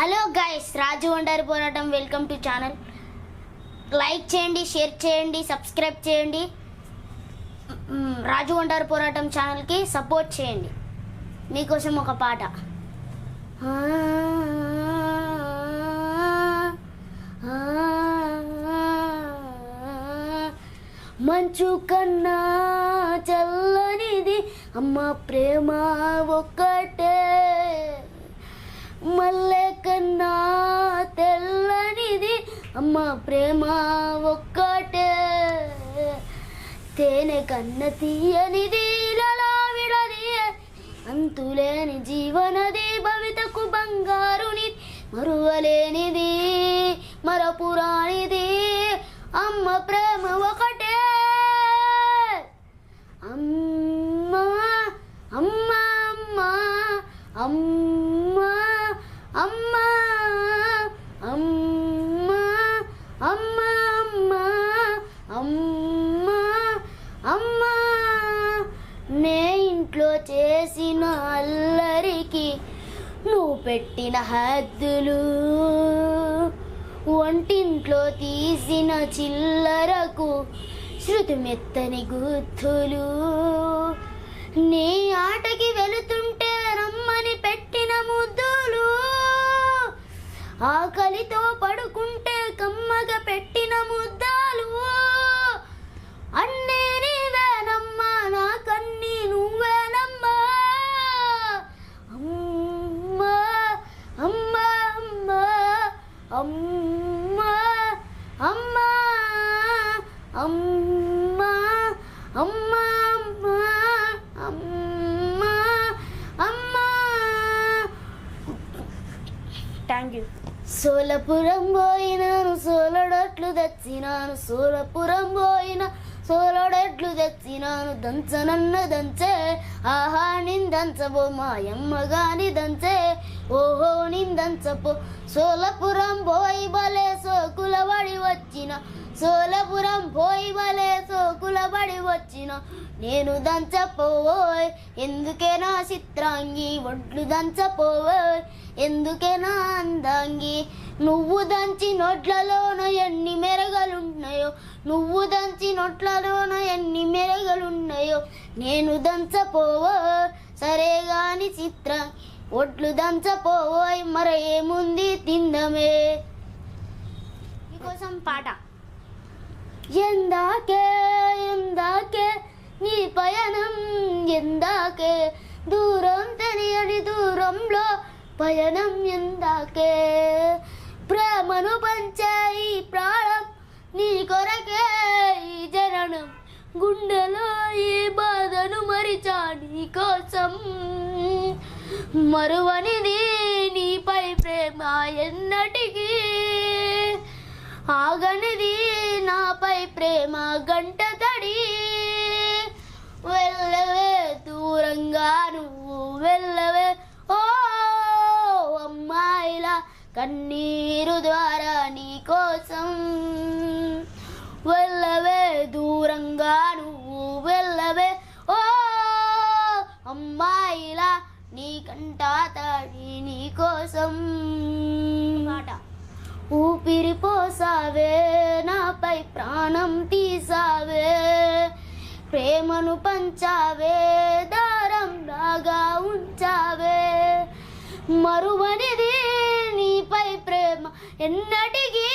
Hello guys Raju wonder పోరాటం welcome to channel like చేయండి share చేయండి సబ్స్క్రైబ్ చేయండి. రాజు వండర్ పోరాటం ఛానల్కి సపోర్ట్ చేయండి. మీకోసం ఒక పాట. మంచు కన్నా చల్లనిది అమ్మ ప్రేమ ఒక్కటే. మళ్ళీ కన్నా తెల్లనిది. అమ్మ ప్రేమ ఒక్కటే. తేనె కన్న తీయనిది ఇలా విడది. అంతులేని జీవనది భవితకు బంగారుని మరువలేనిది మరపురానిది. అమ్మ ప్రేమ ఒకటే. అమ్మ అమ్మా అమ్మ అమ్మ అమ్మా అమ్మా అమ్మా అమ్మా అమ్మా నే ఇంట్లో చేసిన అల్లరికి నువ్వు పెట్టిన హద్దులు. వంటింట్లో తీసిన చిల్లరకు శృతి మెత్తని గుర్తులు నీ ఆటకి వెలు అమ్మా అమ్మా అమ్మా అమ్మా అమ్మా. అమ్మా థ్యాంక్ యూ సోలపురం పోయినాను సోలడట్లు తెచ్చినాను సోలపురం పోయిన సోలడట్లు తెచ్చినాను దంచనన్న దంచే ఆహా నిందంచబో మాయమ్మ గాని దంచే ఓహో నిందంచపు సోలపురం పోయి బలే సోకులబడి వచ్చిన. సోలపురం పోయి బలే సోకులబడి వచ్చిన. నేను దంచపోవోయ్ ఎందుకే నా చిత్రాంగి? ఒడ్లు దంచపోవోయ్ ఎందుకే నా అందాంగి? నువ్వు దంచి నోట్లలోన ఎన్ని మెరగలున్నాయో? నువ్వు దంచి నోట్లలోన ఎన్ని మెరగలున్నాయో? నేను దంచపోవో సరే గాని చిత్రం ఒట్లు దంచపోవోయ్ మర ఏముంది తిందమే. మీకోసం పాట. ఎందాకే ఎందాకే నీ పయనం ఎందాకే. దూరం తెలియని దూరంలో పయనం ఎందాకే. ప్రేమను పంచే ఈ ప్రాణం నీ కొరకే ఈ జననం. గుండెలో ఈ బాధను మరిచా నీ కోసం. మరువనిది నీపై ప్రేమ ఎన్నటికీ. ఆగనిది నాపై ప్రేమ గంట తడి. వెళ్ళవే దూరంగా నువ్వు వెళ్ళవే. ఓ అమ్మాయిల కన్నీరు ద్వారా నీ కోసం. వెళ్ళవే నీ కంట తడి నీ కోసం మాట. ఊపిరి పోసావే నాపై ప్రాణం తీసావే ప్రేమను పంచావే దారం లాగా ఉంచావే. మరువనిది నీపై ప్రేమ ఎన్నటికీ